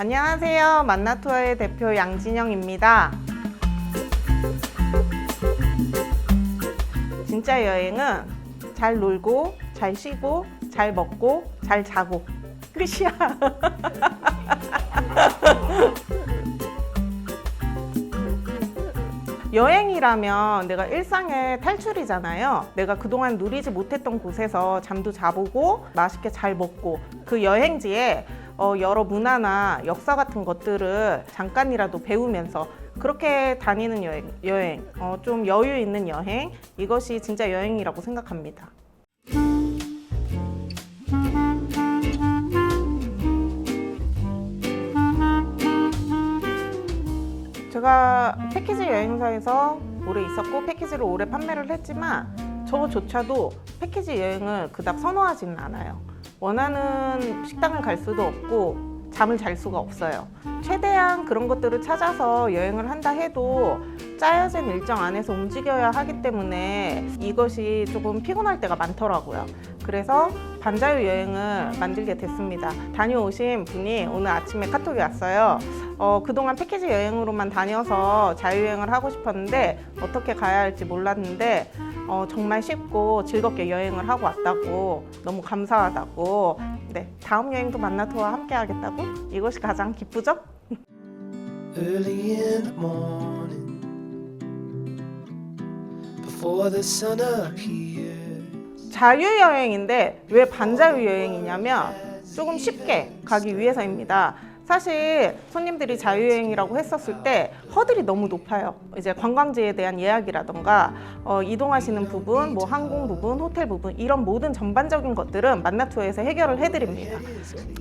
안녕하세요. 만나투어의 대표 양진영입니다. 진짜 여행은 잘 놀고, 잘 쉬고, 잘 먹고, 잘 자고. 끝이야. 여행이라면 내가 일상의 탈출이잖아요. 내가 그동안 누리지 못했던 곳에서 잠도 자보고 맛있게 잘 먹고 그 여행지에 어, 여러 문화나 역사 같은 것들을 잠깐이라도 배우면서 그렇게 다니는 여행, 여행 어, 좀 여유 있는 여행 이것이 진짜 여행이라고 생각합니다. 제가 패키지 여행사에서 오래 있었고 패키지를 오래 판매를 했지만 저조차도 패키지 여행을 그닥 선호하지는 않아요. 원하는 식당을 갈 수도 없고 잠을 잘 수가 없어요. 최대한 그런 것들을 찾아서 여행을 한다 해도 짜여진 일정 안에서 움직여야 하기 때문에 이것이 조금 피곤할 때가 많더라고요. 그래서 반자유 여행을 만들게 됐습니다. 다녀오신 분이 오늘 아침에 카톡이 왔어요. 어, 그동안 패키지 여행으로만 다녀서 자유여행을 하고 싶었는데 어떻게 가야 할지 몰랐는데 어, 정말 쉽고 즐겁게 여행을 하고 왔다고 너무 감사하다고 네 다음 여행도 만나토와 함께 하겠다고 이것이 가장 기쁘죠? early in the morning before the sun appears. 자유여행인데 왜 반자유여행이냐면 조금 쉽게 가기 위해서입니다. 사실 손님들이 자유여행이라고 했었을 때 허들이 너무 높아요. 이제 관광지에 대한 예약이라던가 어, 이동하시는 부분, 뭐 항공 부분, 호텔 부분 이런 모든 전반적인 것들은 만나투어에서 해결을 해드립니다.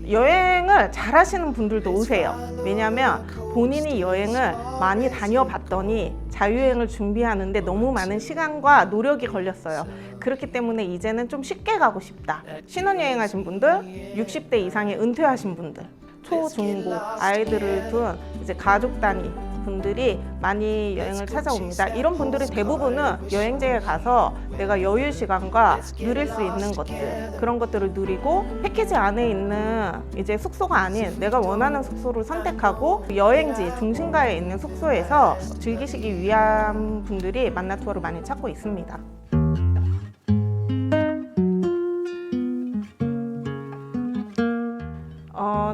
여행을 잘하시는 분들도 오세요. 왜냐하면 본인이 여행을 많이 다녀봤더니 자유여행을 준비하는데 너무 많은 시간과 노력이 걸렸어요. 그렇기 때문에 이제는 좀 쉽게 가고 싶다. 신혼여행 하신 분들, 60대 이상의 은퇴하신 분들, 초, 중, 고 아이들을 둔 이제 가족 단위 분들이 많이 여행을 찾아옵니다. 이런 분들이 대부분은 여행지에 가서 내가 여유 시간과 누릴 수 있는 것들 그런 것들을 누리고 패키지 안에 있는 이제 숙소가 아닌 내가 원하는 숙소를 선택하고 여행지 중심가에 있는 숙소에서 즐기시기 위한 분들이 만나 투어를 많이 찾고 있습니다.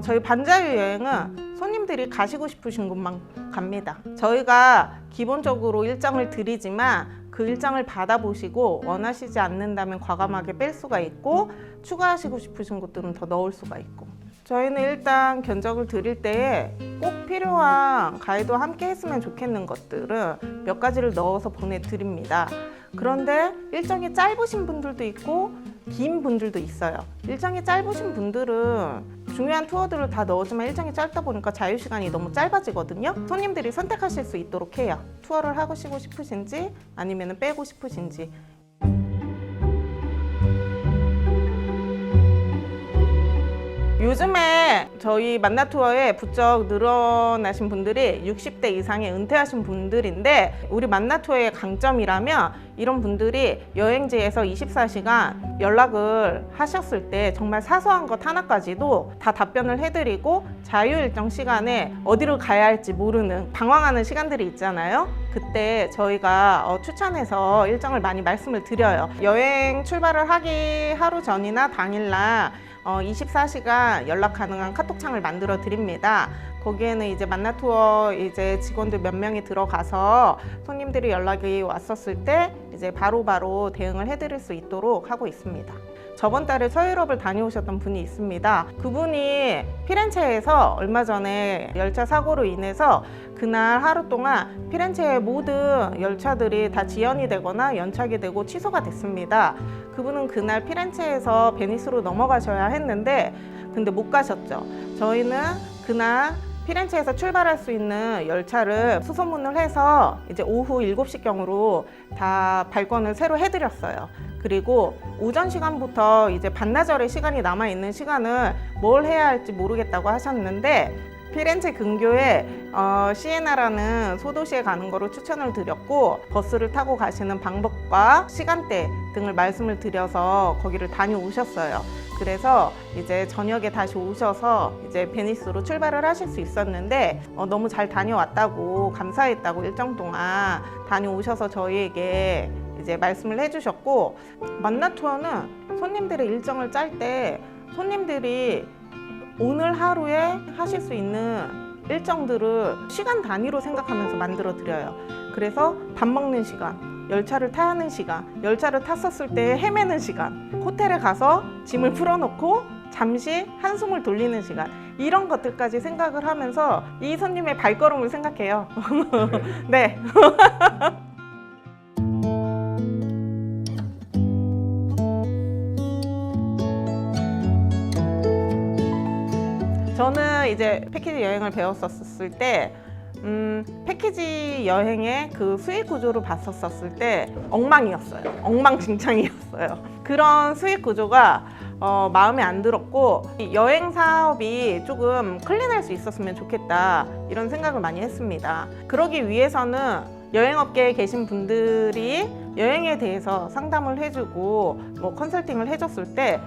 저희 반자유 여행은 손님들이 가시고 싶으신 곳만 갑니다. 저희가 기본적으로 일정을 드리지만 그 일정을 받아보시고 원하시지 않는다면 과감하게 뺄 수가 있고 추가하시고 싶으신 곳들은 더 넣을 수가 있고 저희는 일단 견적을 드릴 때에 꼭 필요한 가이드와 함께 했으면 좋겠는 것들은 몇 가지를 넣어서 보내드립니다. 그런데 일정이 짧으신 분들도 있고 긴 분들도 있어요. 일정이 짧으신 분들은 중요한 투어들을 다 넣어주면 일정이 짧다 보니까 자유 시간이 너무 짧아지거든요. 손님들이 선택하실 수 있도록 해요. 투어를 하시고 싶으신지 아니면 빼고 싶으신지. 요즘에 저희 만나 투어에 부쩍 늘어나신 분들이 60대 이상의 은퇴하신 분들인데 우리 만나 투어의 강점이라면 이런 분들이 여행지에서 24시간 연락을 하셨을 때 정말 사소한 것 하나까지도 다 답변을 해드리고 자유 일정 시간에 어디로 가야 할지 모르는 방황하는 시간들이 있잖아요. 그때 저희가 어, 추천해서 일정을 많이 말씀을 드려요. 여행 출발을 하기 하루 전이나 당일날 어, 24시간 연락 가능한 카톡창을 만들어 드립니다. 거기에는 이제 만나 투어 이제 직원들 몇 명이 들어가서 손님들이 연락이 왔었을 때 이제 바로 바로 대응을 해드릴 수 있도록 하고 있습니다. 저번 달에 서유럽을 다녀오셨던 분이 있습니다. 그분이 피렌체에서 얼마 전에 열차 사고로 인해서 그날 하루 동안 피렌체의 모든 열차들이 다 지연이 되거나 연착이 되고 취소가 됐습니다. 그분은 그날 피렌체에서 베니스로 넘어가셔야 했는데 근데 못 가셨죠. 저희는 그날 피렌체에서 출발할 수 있는 열차를 수소문을 해서 이제 오후 7시경으로 다 발권을 새로 해드렸어요. 그리고 오전 시간부터 이제 반나절의 시간이 남아 있는 시간을 뭘 해야 할지 모르겠다고 하셨는데 피렌체 근교에 어, 시에나라는 소도시에 가는 거로 추천을 드렸고 버스를 타고 가시는 방법과 시간대 등을 말씀을 드려서 거기를 다녀오셨어요. 그래서 이제 저녁에 다시 오셔서 이제 베니스로 출발을 하실 수 있었는데 어, 너무 잘 다녀왔다고 감사했다고 일정 동안 다녀오셔서 저희에게 이제 말씀을 해주셨고 만나 투어는 손님들의 일정을 짤 때 손님들이 오늘 하루에 하실 수 있는 일정들을 시간 단위로 생각하면서 만들어 드려요. 그래서 밥 먹는 시간, 열차를 타야 하는 시간, 열차를 탔었을 때 헤매는 시간, 호텔에 가서 짐을 풀어놓고 잠시 한숨을 돌리는 시간 이런 것들까지 생각을 하면서 이 손님의 발걸음을 생각해요. 네. 저는 이제 패키지 여행을 배웠었을 때 음, 패키지 여행의 그 수익 구조를 봤었을 때 엉망이었어요. 엉망진창이었어요. 그런 수익 구조가 어, 마음에 안 들었고 이 여행 사업이 조금 클린할 수 있었으면 좋겠다 이런 생각을 많이 했습니다. 그러기 위해서는 여행업계에 계신 분들이 여행에 대해서 상담을 해주고 뭐 컨설팅을 해줬을 때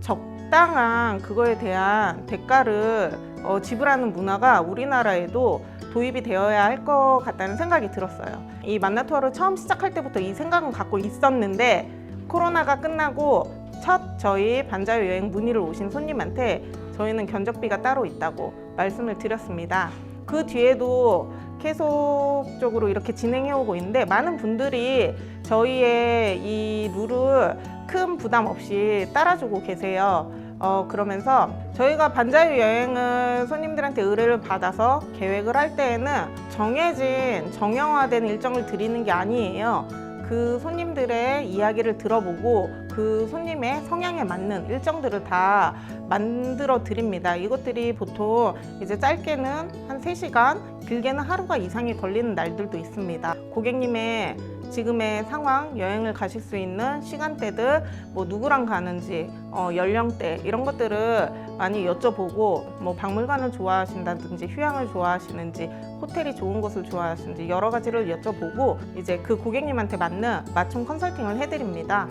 적당한 그거에 대한 대가를 어, 지불하는 문화가 우리나라에도 도입이 되어야 할 것 같다는 생각이 들었어요. 이 만나 투어를 처음 시작할 때부터 이 생각은 갖고 있었는데 코로나가 끝나고 첫 저희 반자유 여행 문의를 오신 손님한테 저희는 견적비가 따로 있다고 말씀을 드렸습니다. 그 뒤에도 계속적으로 이렇게 진행해 오고 있는데 많은 분들이 저희의 이 룰을 큰 부담 없이 따라주고 계세요. 어, 그러면서 저희가 반자유 여행을 손님들한테 의뢰를 받아서 계획을 할 때에는 정해진 정형화된 일정을 드리는 게 아니에요. 그 손님들의 이야기를 들어보고 그 손님의 성향에 맞는 일정들을 다 만들어 드립니다. 이것들이 보통 이제 짧게는 한 3시간, 길게는 하루가 이상이 걸리는 날들도 있습니다. 고객님의 지금의 상황, 여행을 가실 수 있는 시간대들, 뭐 누구랑 가는지, 어, 연령대 이런 것들을 많이 여쭤보고 뭐 박물관을 좋아하신다든지 휴양을 좋아하시는지 호텔이 좋은 곳을 좋아하시는지 여러 가지를 여쭤보고 이제 그 고객님한테 맞는 맞춤 컨설팅을 해드립니다.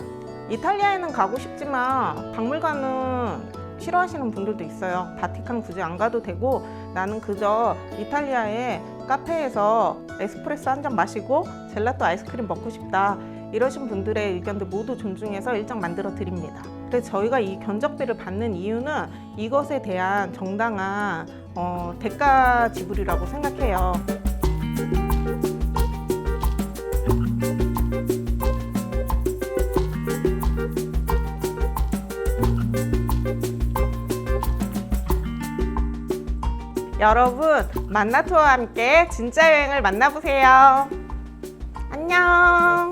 이탈리아에는 가고 싶지만 박물관은 싫어하시는 분들도 있어요. 바티칸 굳이 안 가도 되고 나는 그저 이탈리아의 카페에서 에스프레소 한 잔 마시고 젤라또 아이스크림 먹고 싶다. 이러신 분들의 의견들 모두 존중해서 일정 만들어 드립니다. 그래서 저희가 이 견적비를 받는 이유는 이것에 대한 정당한 어, 대가 지불이라고 생각해요. 여러분 만나투어와 함께 진짜 여행을 만나보세요. 안녕.